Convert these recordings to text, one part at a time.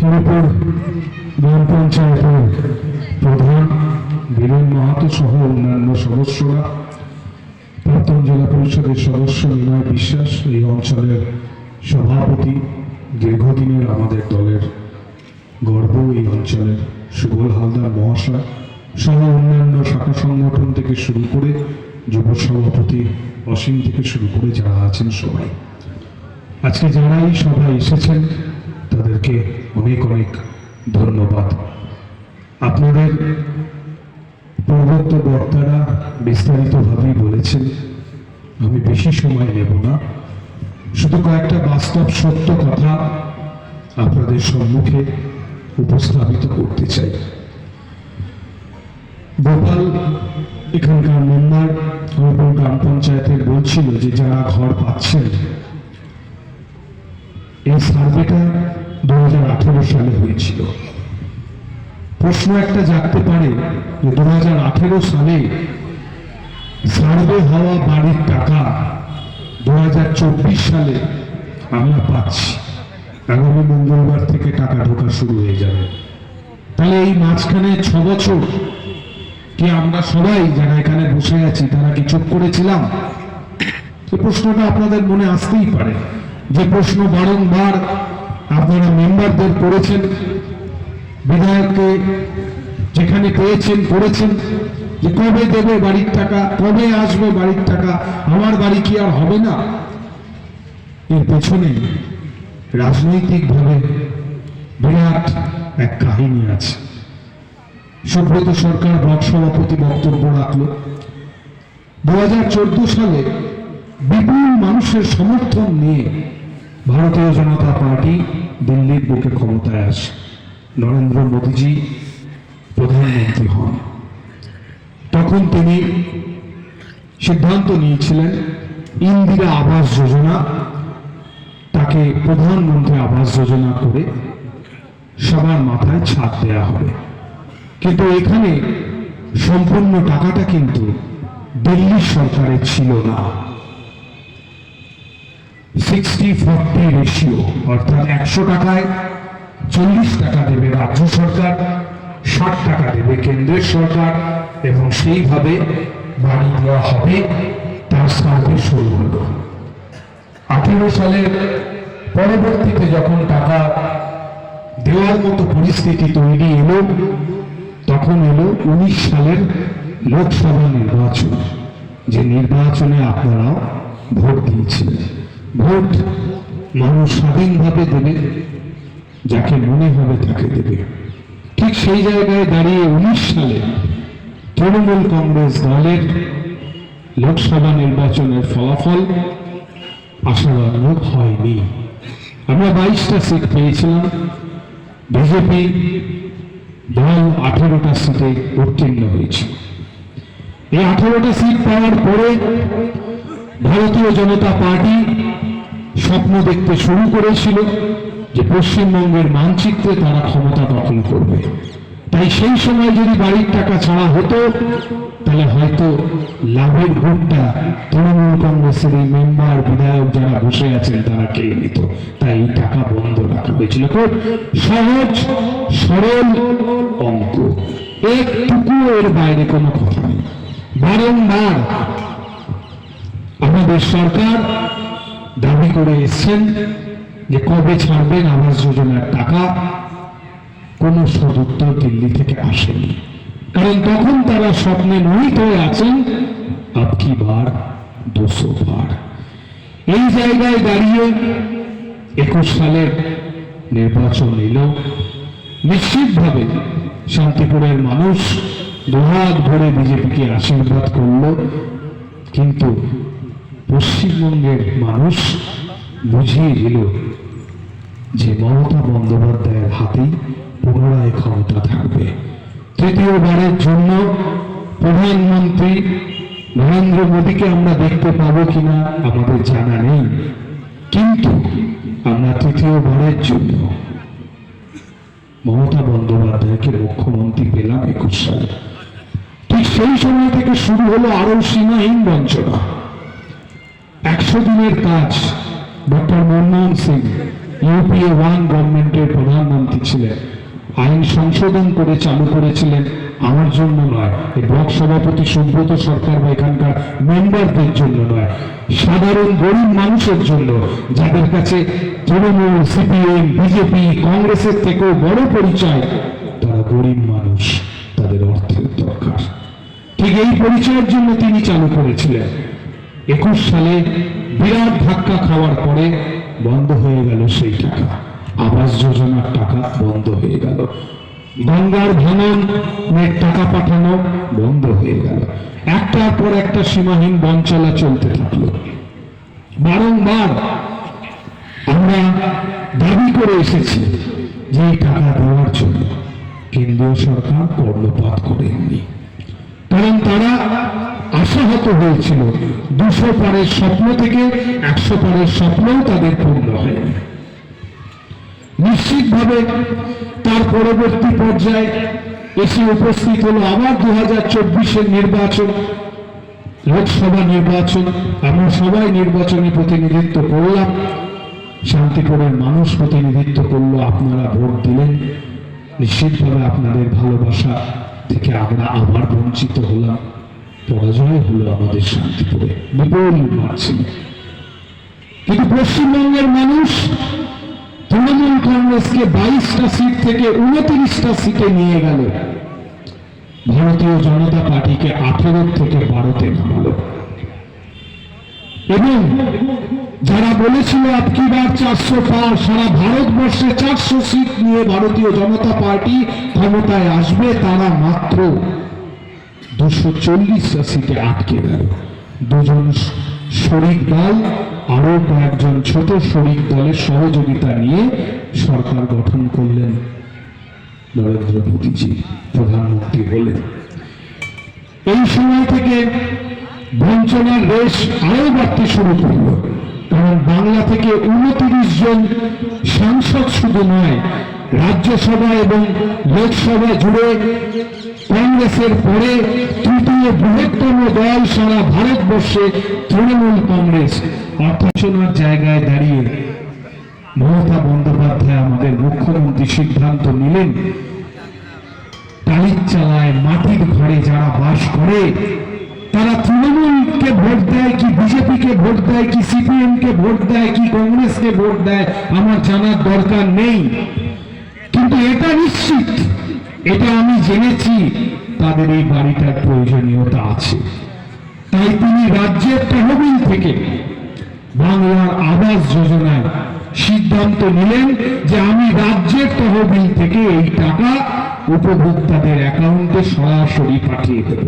হরিপুর গ্রাম পঞ্চায়েতের প্রধান বীরেন মাহাতো সহ অন্যান্য সদস্যরা, প্রাক্তন জেলা পরিষদের সদস্য নিলয় বিশ্বাস, এই অঞ্চলের সভাপতি, দীর্ঘদিনের আমাদের দলের গর্ব, এই অঞ্চলের সুবল হালদার মহাশয় সহ অন্যান্য শাখা সংগঠন থেকে শুরু করে যুব সভাপতি অসীম থেকে শুরু করে যারা আছেন সবাই। আজকে যারাই সবাই এসেছেন তাদেরকে অনেক অনেক ধন্যবাদ। আপনাদের পূর্বত্ব বক্তারা বিস্তারিতভাবেই বলেছেন, আমি বেশি সময় নেব না। শুধু কয়েকটা বাস্তব সত্য কথা আপনাদের সম্মুখে উপস্থাপিত করতে চাই। গোপাল এখানকার মেম্বার হরিপুর গ্রাম পঞ্চায়েতের বলছিল যে যারা ঘর পাচ্ছেন, এই সার্ভেটা দু হাজার আঠেরো সালে হয়েছিল। প্রশ্ন একটা জাগতে পারে যে দু সালে সার্ভে হওয়া বাড়ির টাকা দু সালে আমরা পাচ্ছি। আগামী মঙ্গলবার থেকে টাকা ঢোকা শুরু হয়ে যাবে। তাহলে এই মাঝখানে ছ বছর কি আমরা সবাই যারা এখানে বসে আছি, তারা কি চুপ করেছিলাম? প্রশ্নটা আপনাদের মনে আসতেই পারে। যে প্রশ্ন বারংবার আপনারা মেম্বারদের করেছেন, বিধায়ককে যেখানে পেয়েছেন, করেছেন, যে কবে দেবে বাড়ির টাকা, কবে আসবে বাড়ির টাকা, আমার বাড়ি কি আর হবে না? এর পেছনে রাজনৈতিকভাবে বিরাট এক কাহিনী আছে। সুব্রত সরকার ব্লক সভাপতি বক্তব্য রাখল। দু হাজার চোদ্দ সালে বিপুল মানুষের সমর্থন নিয়ে ভারতীয় জনতা পার্টি দিল্লির বুকে ক্ষমতায় আসে। নরেন্দ্র মোদীজি প্রধানমন্ত্রী হন। তখন তিনি সিদ্ধান্ত নিয়েছিলেন, ইন্দিরা আবাস যোজনা, তাকে প্রধানমন্ত্রী আবাস যোজনা করে সবার মাথায় ছাদ দেয়া হবে। কিন্তু এখানে সম্পূর্ণ টাকাটা কিন্তু দিল্লি সরকারের ছিল না। সিক্সটি ফোরটি রেশিও অর্থাৎ একশো টাকায় চল্লিশ টাকা দেবে রাজ্য সরকার, ষাট টাকা দেবে কেন্দ্রের সরকার, এবং সেইভাবে বাড়ি দেওয়া হবে তার সার্ভে শুরু হলো আঠেরো সালের পরবর্তীতে যখন টাকা দেওয়ার মতো পরিস্থিতি তৈরি এলো, তখন এলো উনিশ সালের লোকসভা নির্বাচন, যে নির্বাচনে আপনারাও ভোট দিয়েছিলেন। ভোট মানুষ স্বাধীনভাবে দেবে, যাকে মনে হবে তাকে দেবে। ঠিক সেই জায়গায় দাঁড়িয়ে উনিশ সালে তৃণমূল কংগ্রেস দলের লোকসভা নির্বাচনের ফলাফল আশাবাদ হয়নি। আমরা বাইশটা সিট পেয়েছিলাম। বিজেপি দল আঠেরোটা সিটে উত্তীর্ণ হয়েছে। এই আঠেরোটা সিট পাওয়ার পরে ভারতীয় জনতা পার্টি স্বপ্ন দেখতে শুরু করেছিল যে পশ্চিমবঙ্গের মানচিত্রে তারা ক্ষমতা দখল করবে। তাই সেই সময় যদি বাড়ির টাকা ছাড়া হতো, তাহলে হয়তো লাভের ভোটটা তৃণমূল কংগ্রেসের এই মেম্বার, বিধায়ক যারা বসে আছেন, তারা খেয়ে নিত। তাই এই টাকা বন্ধ রাখা হয়েছিল। খুব সহজ, সরল অঙ্ক। একটুকু এর বাইরে কোনো কথা নেই। বারংবার আমাদের সরকার করে এসছেন যে কবে ছাড়বেন আবাস যোজনার টাকা? কোনো সদুত্তর দিল্লি থেকে আসেনি। কারণ তখন তারা স্বপ্নে মোহিত হয়ে আছেন আপকি বার? দুশো বার। এই জায়গায় দাঁড়িয়ে একুশ সালের নির্বাচন এলো নিশ্চিতভাবে শান্তিপুরের মানুষ দুহাত ভরে বিজেপিকে আশীর্বাদ করল। কিন্তু পশ্চিমবঙ্গের মানুষ বুঝিয়ে দিল যে মমতা বন্দ্যোপাধ্যায়ের হাতেই পুনরায় ক্ষমতা থাকবে। তৃতীয়বারের জন্য প্রধানমন্ত্রী নরেন্দ্র মোদীকে আমরা দেখতে পাবো কিনা আমাদের জানা নেই। কিন্তু আমরা তৃতীয়বারের জন্য মমতা বন্দ্যোপাধ্যায়কে মুখ্যমন্ত্রী পেলাম একুশ সালে। ঠিক সেই সময় থেকে শুরু হলো আরও সীমাহীন বঞ্চনা। একশো দিনের কাজ, doctor Manmohan Singh UPA one গভর্নমেন্টের প্রধানমন্ত্রী দিয়েছিলেন আইন সংশোধন করে চালু করেছিলেন, আমার জন্য নয়। এই ব্লক সভাপতি সুব্রত সরকার বা এখানকার মেম্বারদের জন্য নয়। সাধারণ গরিব মানুষের জন্য, যাদের কাছে তৃণমূল সিপিএম বিজেপি কংগ্রেসের থেকেও বড় পরিচয়, তারা গরিব মানুষ, তাদের অর্থের দরকার। ঠিক এই পরিচয়ের জন্য তিনি চালু করেছিলেন। একুশ সালে বিরাট ধাক্কা খাওয়ার পরে বন্ধ হয়ে গেল সেই টাকা। আবাস যোজনার টাকা বন্ধ হয়ে গেল। গঙ্গার ভাঙনের টাকা পাঠানো বন্ধ হয়ে গেল। একটার পর একটা সীমাহীন বন চলা চলতে থাকল। বারংবার আমরা দাবি করে এসেছি যে টাকা দেওয়ার জন্য কেন্দ্রীয় সরকার কর্ণপাত করেননি। কারণ তারা আশাহত হয়েছিল। দুশো পারের স্বপ্ন থেকে একশো পারের স্বপ্নও তাদের পূর্ণ হয়নি নিশ্চিতভাবে তার পরবর্তী পর্যায়ে এসে উপস্থিত হলো আবার দু হাজার চব্বিশের নির্বাচন, লোকসভা নির্বাচন। আমরা সবাই নির্বাচনে প্রতিনিধিত্ব করলাম। শান্তিপুরের মানুষ প্রতিনিধিত্ব করল, আপনারা ভোট দিলেন। নিশ্চিতভাবে আপনাদের ভালোবাসা থেকে আমরা আবার বঞ্চিত হলাম। পরাজয় হলো আমাদের শান্তিপুরে। বিপুল মারছিল কিন্তু পশ্চিমবঙ্গের মানুষ তৃণমূল কংগ্রেসকে বাইশটা সিট থেকে উনত্রিশটা সিটে নিয়ে গেল। ভারতীয় জনতা পার্টিকে আঠারো থেকে বারোতে এবং যারা বলেছিল আপকি বার চারশো পার, সারা ভারতবর্ষে চারশো সিট নিয়ে ভারতীয় জনতা পার্টি ক্ষমতায় আসবে, তারা মাত্র দুশো আটকে গেল। দুজন শরিক দল আরও কয়েকজন ছোট শরিক দলের সহযোগিতা নিয়ে সরকার গঠন করলেন। নরেন্দ্র মোদীজি প্রধানমন্ত্রী হলেন। এই সময় থেকে বঞ্চনার রেশ আরও বাড়তে শুরু করল। কারণ বাংলা থেকে উনত্রিশ জন সাংসদ শুধু নয় রাজ্যসভা এবং লোকসভা জুড়ে কংগ্রেসের পরে তৃতীয় বৃহত্তম দল সারা ভারতবর্ষে তৃণমূল কংগ্রেস। অর্থাচনার জায়গায় দাঁড়িয়ে মমতা বন্দ্যোপাধ্যায় আমাদের মুখ্যমন্ত্রী সিদ্ধান্ত নিলেন। টালির চালায় মাটির ঘরে যারা বাস করে, তারা তৃণমূলকে ভোট দেয় কি বিজেপিকে ভোট দেয়, কি সিপিএম কে ভোট দেয়, কি কংগ্রেসকে ভোট দেয়, আমার জানার দরকার নেই। কিন্তু এটা নিশ্চিত। এটা আমি জেনেছি, তাদের এই বাড়িটার প্রয়োজনীয়তা আছে। তাই তিনি রাজ্যের তহবিল থেকে বাংলার আবাস যোজনায় সিদ্ধান্ত নিলেন যে আমি রাজ্যের তহবিল থেকে এই টাকা উপভোক্তাদের অ্যাকাউন্টে সরাসরি পাঠিয়ে দেব।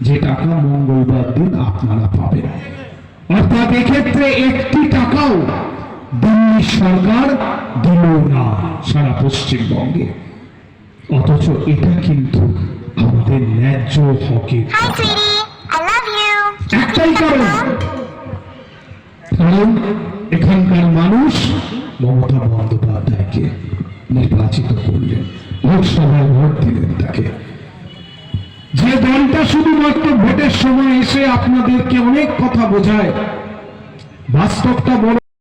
যে টাকা মঙ্গলবার দিন আপনারা পাবেন। অর্থাৎ এক্ষেত্রে একটি টাকাও দিল্লি সরকার দিল না সারা পশ্চিমবঙ্গে। অথচ এটা কিন্তু আমাদের ন্যায্য হকের. একটাই কারণ কারণ এখানকার মানুষ মমতা বন্দ্যোপাধ্যায়কে নির্বাচিত করলেন লোকসভায় ভোট দিলেন তাকে। যে দলটা শুধুমাত্র ভোটের সময় এসে আপনাদেরকে অনেক কথা বোঝায় বাস্তবটা বড়